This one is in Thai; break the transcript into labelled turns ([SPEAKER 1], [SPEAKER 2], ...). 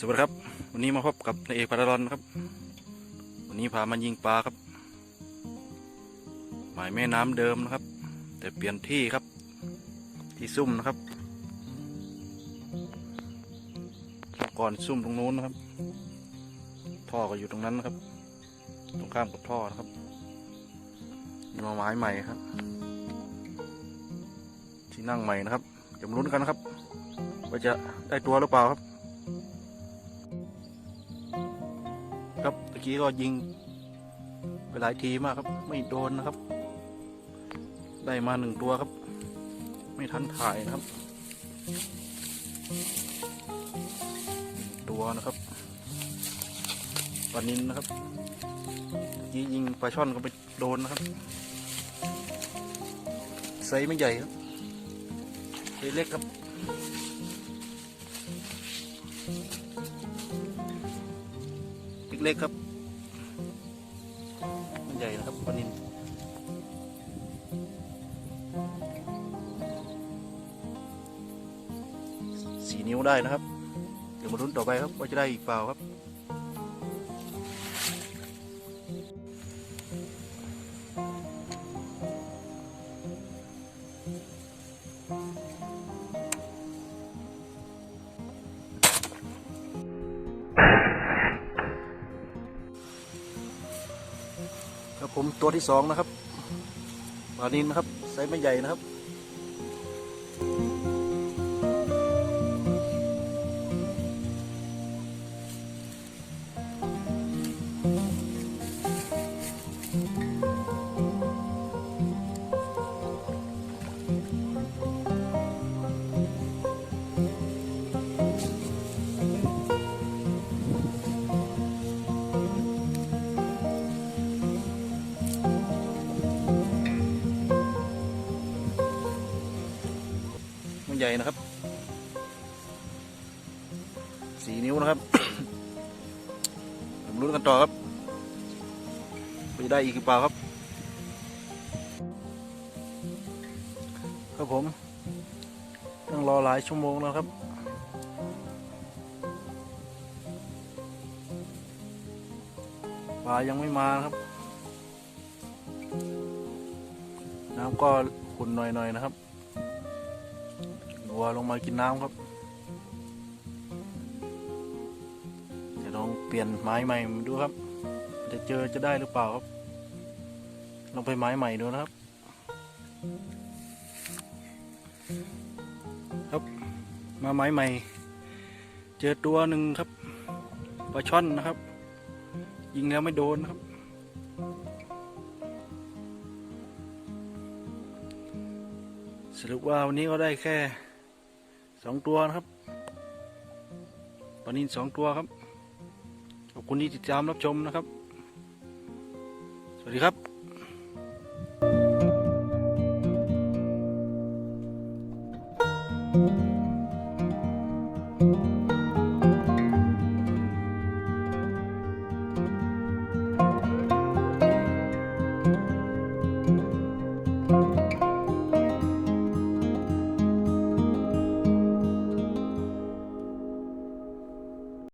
[SPEAKER 1] สวัสดีครับ วันนี้มาพบกับนายเอกพารารอนครับ วันนี้พามายิงปลาครับ หมายแม่น้ำเดิมนะครับ แต่เปลี่ยนที่ครับ ที่ซุ่มนะครับก่อนซุ่มตรงนู้นนะครับ ท่อก็อยู่ตรงนั้นนะครับ ตรงข้ามกับท่อนะครับนี่มาไม้ใหม่ครับ ที่นั่งใหม่นะครับจะมาลุ้นกันนะครับว่าจะได้ตัวหรือเปล่าครับ ครับตะกี้ก็ยิงไปหลายทีมากครับ ไม่โดนนะครับ ได้มาหนึ่งตัวครับ ไม่ทันถ่ายนะครับ ตัวนะครับปลานินนะครับตะกี้ยิงปลาช่อนก็ไปโดนนะครับไซส์ไม่ใหญ่ครับไซส์เล็กครับเล็กๆครับ มันใหญ่นะครับปลานินสี่นิ้วได้นะครับ เดี๋ยวมาลุ้นต่อไปครับว่าจะได้อีกเปล่าครับ ครับผมตัวที่สองนะครับปลานินนะครับไซส์ไม่ใหญ่นะครับ ใหญ่นะครับสี่นิ้วนะครับผมลุ้นกันต่อครับว่าจะได้อีกหรือเปล่าครับ ครับผมต้องรอหลายชั่วโมงแล้วครับปลายังไม่มาครับ น้ำก็ขุ่นหน่อยๆนะครับ วัวลงมากินน้ำครับจะลองเปลี่ยนไม้ใหม่ดูครับ จะเจอจะได้หรือเปล่าครับ ลองไปไม้ใหม่ดูนะครับ ครับ มาไม้ใหม่ เจอตัวหนึ่งครับปลาช่อนนะครับ ยิงแล้วไม่โดนครับสรุปว่าวันนี้ก็ได้แค่ สองตัวนะครับปลานินสองตัวครับ ขอบคุณที่ติดตามรับชมนะครับ สวัสดีครับうん。